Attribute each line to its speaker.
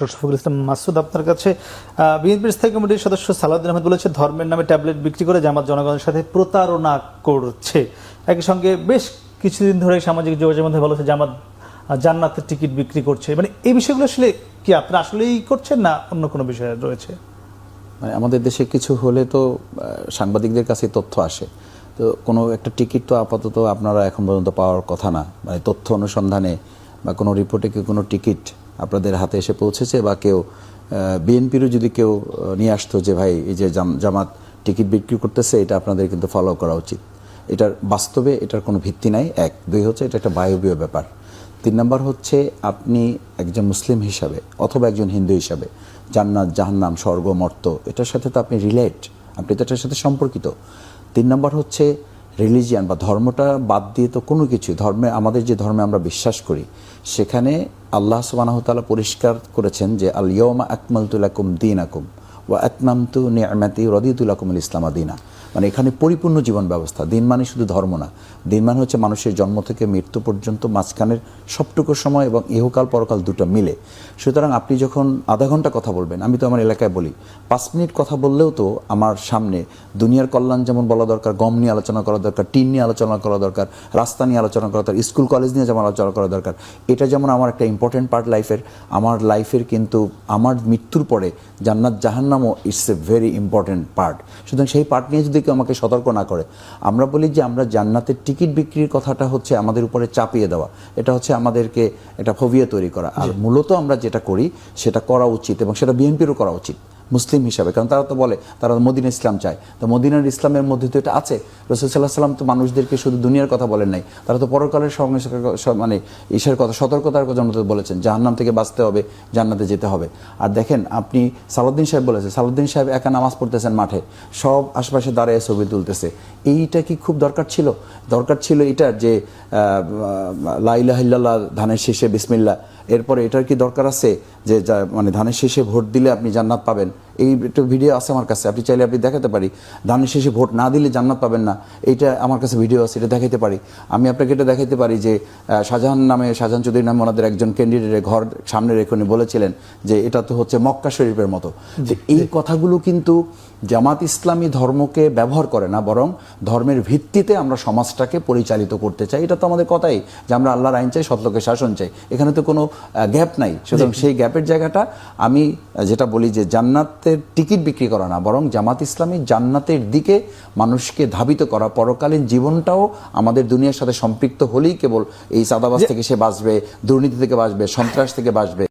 Speaker 1: শফিকুল ইসলাম মাসুদ আপনার কাছে বিএনপির স্থায়ী কমিটির সদস্য সালাউদ্দিন আহমেদ বলেছে ধর্মের নামে ট্যাবলেট বিক্রি করে জামাত জনগণের সাথে প্রতারণা করছে। একই সঙ্গে বেশ কিছুদিন ধরে সামাজিক যোগাযোগের মধ্যে বলেছে জামাত আহ, জান্নাতের টিকিট বিক্রি করছে। মানে এই বিষয়গুলো আসলে কি আপনারা আসলেই করছেন না অন্য কোনো বিষয় রয়েছে?
Speaker 2: মানে আমাদের দেশে কিছু হলে তো সাংবাদিকদের কাছে তথ্য আসে। তো কোনো একটা টিকিট তো আপাতত আপনারা এখন পর্যন্ত পাওয়ার কথা না। মানে তথ্য অনুসন্ধানে বা কোনো রিপোর্টে কি কোনো টিকিট আপনাদের হাতে এসে পৌঁছেছে বা কেউ বিএনপিরও যদি কেউ নিয়ে আসতো যে ভাই এই যে জাম- জামাত টিকিট বিক্রি করতেছে, এটা আপনাদের কিন্তু ফলো করা উচিত। এটার বাস্তবে এটার কোনো ভিত্তি নাই, এক। দুই হচ্ছে এটা একটা বায়বীয় ব্যাপার। তিন নম্বর হচ্ছে আপনি একজন মুসলিম হিসাবে অথবা একজন হিন্দু হিসাবে, জান্নাত, জাহান্নাম, স্বর্গ, মর্ত, এটার সাথে তো আপনি রিলেট আপনি তো এটার সাথে সম্পর্কিত। তিন নম্বর হচ্ছে রিলিজিয়ান বা ধর্মটা বাদ দিয়ে তো কোনো কিছু ধর্মে, আমাদের যে ধর্মে আমরা বিশ্বাস করি, সেখানে আল্লাহ সুবানাহতালা পরিষ্কার করেছেন যে আল ইয়মা আকমালতুলাকুম দিন আকুম ওয়া আকমামতু নিয়ামাতি রদিতুলাকুম ইসলামা দিনা। মানে এখানে পরিপূর্ণ জীবন ব্যবস্থা। দিন মানে শুধু ধর্ম না। দিন মানে হচ্ছে মানুষের জন্ম থেকে মৃত্যু পর্যন্ত মাঝখানের সবটুকু সময় এবং ইহকাল পরকাল দুটো মিলে। সুতরাং আপনি যখন আধা ঘণ্টা কথা বলবেন, আমি তো আমার এলাকায় বলি, পাঁচ মিনিট কথা বললেও তো আমার সামনে দুনিয়ার কল্যাণ যেমন বলা দরকার, গম নিয়ে আলোচনা করা দরকার, টিন নিয়ে আলোচনা করা দরকার, রাস্তা নিয়ে আলোচনা করা দরকার, স্কুল, কলেজ নিয়ে যেমন আলোচনা করা দরকার, এটা যেমন আমার একটা ইম্পর্টেন্ট পার্ট লাইফের আমার লাইফের কিন্তু আমার মৃত্যুর পরে জান্নাত জাহান্নামও it's a very important part সুতরাং সেই পার্ট নিয়ে যদি কেউ আমাকে সতর্ক না করে। আমরা বলি যে আমরা জান্নাতের টিকিট বিক্রির কথাটা হচ্ছে আমাদের উপরে চাপিয়ে দেওয়া। এটা হচ্ছে আমাদেরকে একটা ফোবিয়া তৈরি করা। আর মূলত আমরা যেটা করি সেটা করা উচিত এবং সেটা বিএনপিরও করা উচিত। মুসলিম হিসাবে, কারণ তারা তো বলে, তারা মদিনা ইসলাম চায়। তো মদিনার ইসলামের মধ্যে তো এটা আছে। রসুল সাল্লাহ সাল্লাম তো মানুষদেরকে শুধু দুনিয়ার কথা বলেন নাই। তারা তো পরকালের মানে ঈশের কথা, সতর্কতার জন্য বলেছেন। জাহান্নাম থেকে বাঁচতে হবে, জান্নাতে যেতে হবে। আর দেখেন, আপনি সালাউদ্দিন সাহেব বলেছেন সালাউদ্দিন সাহেব একা নামাজ পড়তেছেন মাঠে, সব আশপাশে দাঁড়িয়ে ছবি তুলতেছে। এইটা কি খুব দরকার ছিল? দরকার ছিল এটা যে লাইলাহিল্লাহ ধানের শেষে বিসমিল্লা এরপরে এটার কি দরকার আছে? যা- মানে ধানের শেষে ভোট দিলে আপনি জান্নাত পাবেন। এই একটা ভিডিও আছে আমার কাছে আপনি চাইলে আপনি দেখাতে পারি। ধানের শেষে ভোট না দিলে জান্নাত পাবেন না এইটা আমার কাছে ভিডিও আছে এটা দেখাইতে পারি। আমি আপনাকে এটা দেখাইতে পারি যে শাহজাহান নামে শাহজাহান চৌধুরী নামে ওনাদের একজন ক্যান্ডিডেটের ঘর সামনে রেখে উনি বলেছিলেন যে এটা তো হচ্ছে মক্কা শরীফের মতো। তো এই কথাগুলো কিন্তু জামাত ইসলামী ধর্মকে ব্যবহার করে না বরং ধর্মের ভিত্তিতে আমরা সমাজটাকে পরিচালিত করতে চাই। এটা তো আমাদের কথাই যে আমরা আল্লাহর আইন চাই সৎলোকের শাসন চাই। এখানে তো কোনো গ্যাপ নাই। সুতরাং সেই গ্যাপের জায়গাটা আমি যেটা বলি যে জান্নাতের টিকিট বিক্রি করা না বরং জামাত ইসলামী জান্নাতের দিকে মানুষকে ধাবিত করা। পরকালীন জীবনটাও আমাদের দুনিয়ার সাথে সম্পৃক্ত হলেই কেবল এই চাঁদাবাজ থেকে সে বাঁচবে দুর্নীতি থেকে বাঁচবে সন্ত্রাস থেকে বাঁচবে।